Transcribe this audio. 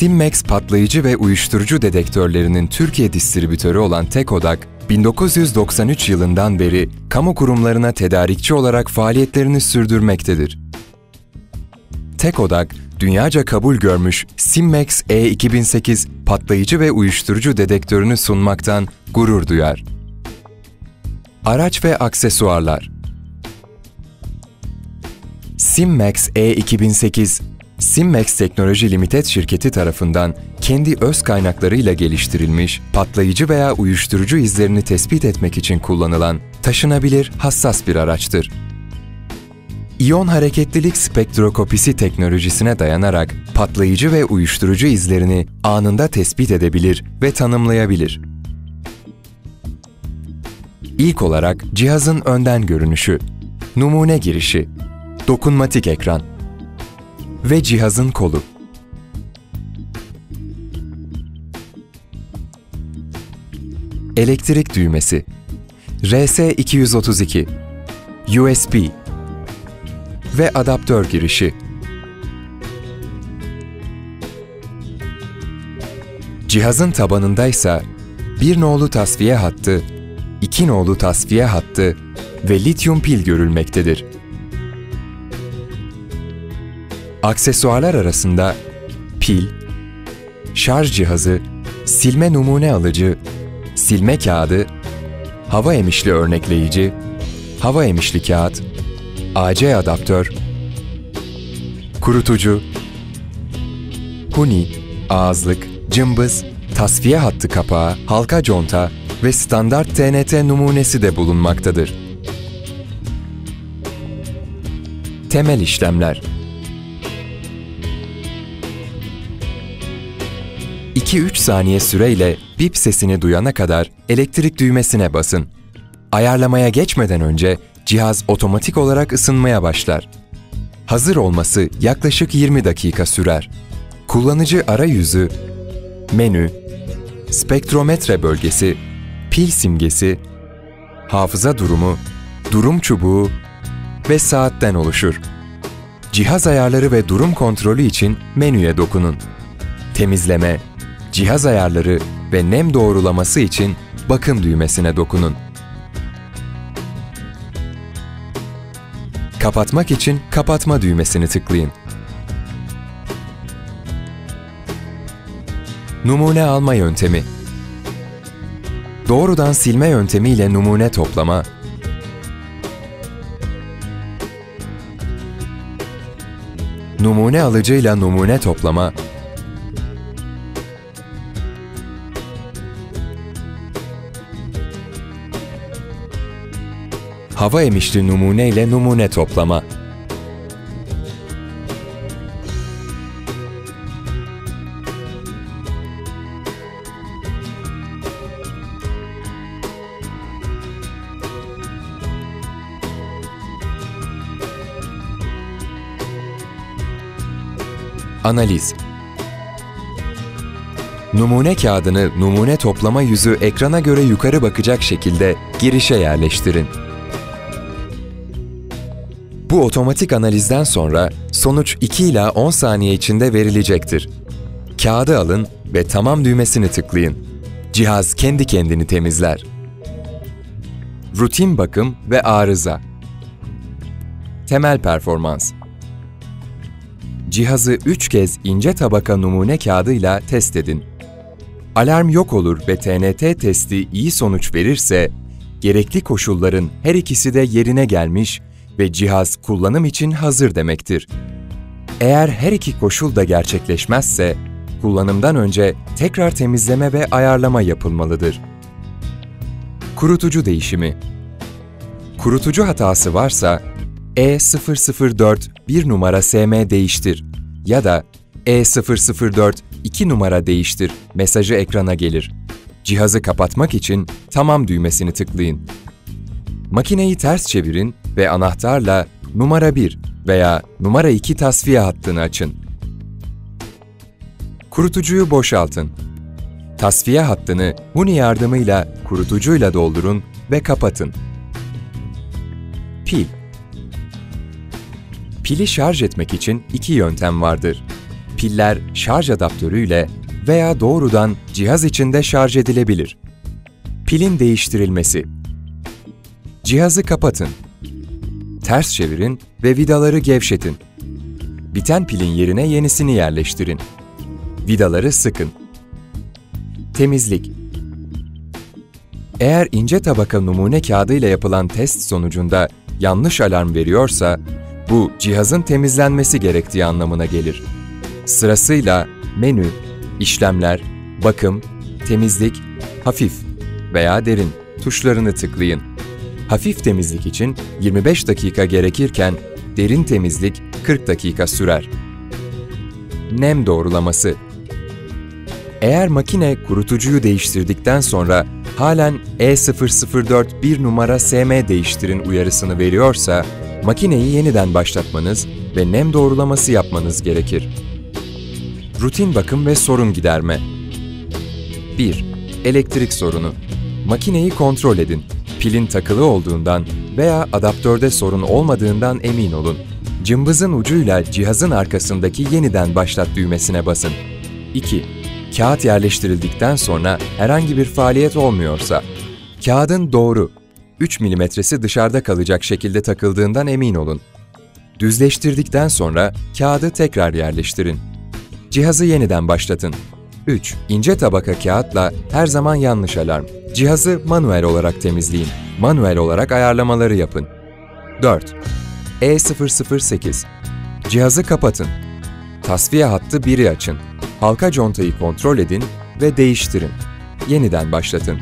Simmex patlayıcı ve uyuşturucu dedektörlerinin Türkiye distribütörü olan Tekodak, 1993 yılından beri kamu kurumlarına tedarikçi olarak faaliyetlerini sürdürmektedir. Tekodak, dünyaca kabul görmüş Simmex E2008 patlayıcı ve uyuşturucu dedektörünü sunmaktan gurur duyar. Araç ve aksesuarlar Simmex E2008 Simmex Teknoloji Limited şirketi tarafından kendi öz kaynaklarıyla geliştirilmiş, patlayıcı veya uyuşturucu izlerini tespit etmek için kullanılan taşınabilir, hassas bir araçtır. İyon hareketlilik spektrokopisi teknolojisine dayanarak patlayıcı ve uyuşturucu izlerini anında tespit edebilir ve tanımlayabilir. İlk olarak cihazın önden görünüşü, numune girişi, dokunmatik ekran ve cihazın kolu. Elektrik düğmesi RS232 USB ve adaptör girişi. Cihazın tabanındaysa bir nolu tasfiye hattı, iki nolu tasfiye hattı ve lityum pil görülmektedir. Aksesuarlar arasında pil, şarj cihazı, silme numune alıcı, silme kağıdı, hava emişli örnekleyici, hava emişli kağıt, AC adaptör, kurutucu, huni, ağızlık, cımbız, tasfiye hattı kapağı, halka conta ve standart TNT numunesi de bulunmaktadır. Temel işlemler 2-3 saniye süreyle bip sesini duyana kadar elektrik düğmesine basın. Ayarlamaya geçmeden önce cihaz otomatik olarak ısınmaya başlar. Hazır olması yaklaşık 20 dakika sürer. Kullanıcı arayüzü, menü, spektrometre bölgesi, pil simgesi, hafıza durumu, durum çubuğu ve saatten oluşur. Cihaz ayarları ve durum kontrolü için menüye dokunun. Temizleme, cihaz ayarları ve nem doğrulaması için bakım düğmesine dokunun. Kapatmak için kapatma düğmesini tıklayın. Numune alma yöntemi Doğrudan silme yöntemiyle numune toplama, numune alıcıyla numune toplama, hava emişli numune ile numune toplama. Analiz Numune kağıdını numune toplama yüzü ekrana göre yukarı bakacak şekilde girişe yerleştirin. Bu otomatik analizden sonra sonuç 2 ila 10 saniye içinde verilecektir. Kağıdı alın ve tamam düğmesini tıklayın. Cihaz kendi kendini temizler. Rutin bakım ve arıza. Temel performans. Cihazı 3 kez ince tabaka numune kağıdıyla test edin. Alarm yok olur ve TNT testi iyi sonuç verirse, gerekli koşulların her ikisi de yerine gelmiş ve cihaz kullanım için hazır demektir. Eğer her iki koşul da gerçekleşmezse, kullanımdan önce tekrar temizleme ve ayarlama yapılmalıdır. Kurutucu değişimi Kurutucu hatası varsa, E004 1 numara SM değiştir ya da E004 2 numara değiştir mesajı ekrana gelir. Cihazı kapatmak için tamam düğmesini tıklayın. Makineyi ters çevirin ve anahtarla numara 1 veya numara 2 tasfiye hattını açın. Kurutucuyu boşaltın. Tasfiye hattını huni yardımıyla kurutucuyla doldurun ve kapatın. Pil Pili şarj etmek için iki yöntem vardır. Piller şarj adaptörüyle veya doğrudan cihaz içinde şarj edilebilir. Pilin değiştirilmesi Cihazı kapatın. Ters çevirin ve vidaları gevşetin. Biten pilin yerine yenisini yerleştirin. Vidaları sıkın. Temizlik Eğer ince tabaka numune kağıdı ile yapılan test sonucunda yanlış alarm veriyorsa, bu cihazın temizlenmesi gerektiği anlamına gelir. Sırasıyla menü, işlemler, bakım, temizlik, hafif veya derin tuşlarını tıklayın. Hafif temizlik için 25 dakika gerekirken derin temizlik 40 dakika sürer. Nem doğrulaması Eğer makine kurutucuyu değiştirdikten sonra halen E004 1 numara SM değiştirin uyarısını veriyorsa, makineyi yeniden başlatmanız ve nem doğrulaması yapmanız gerekir. Rutin bakım ve sorun giderme 1. Elektrik sorunu Makineyi kontrol edin. Pilin takılı olduğundan veya adaptörde sorun olmadığından emin olun. Cımbızın ucuyla cihazın arkasındaki yeniden başlat düğmesine basın. 2. Kağıt yerleştirildikten sonra herhangi bir faaliyet olmuyorsa, kağıdın doğru 3 milimetresi dışarıda kalacak şekilde takıldığından emin olun. Düzleştirdikten sonra kağıdı tekrar yerleştirin. Cihazı yeniden başlatın. 3. İnce tabaka kağıtla her zaman yanlış alarm. Cihazı manuel olarak temizleyin. Manuel olarak ayarlamaları yapın. 4. E008 Cihazı kapatın. Tasfiye hattı 1'i açın. Halka contayı kontrol edin ve değiştirin. Yeniden başlatın.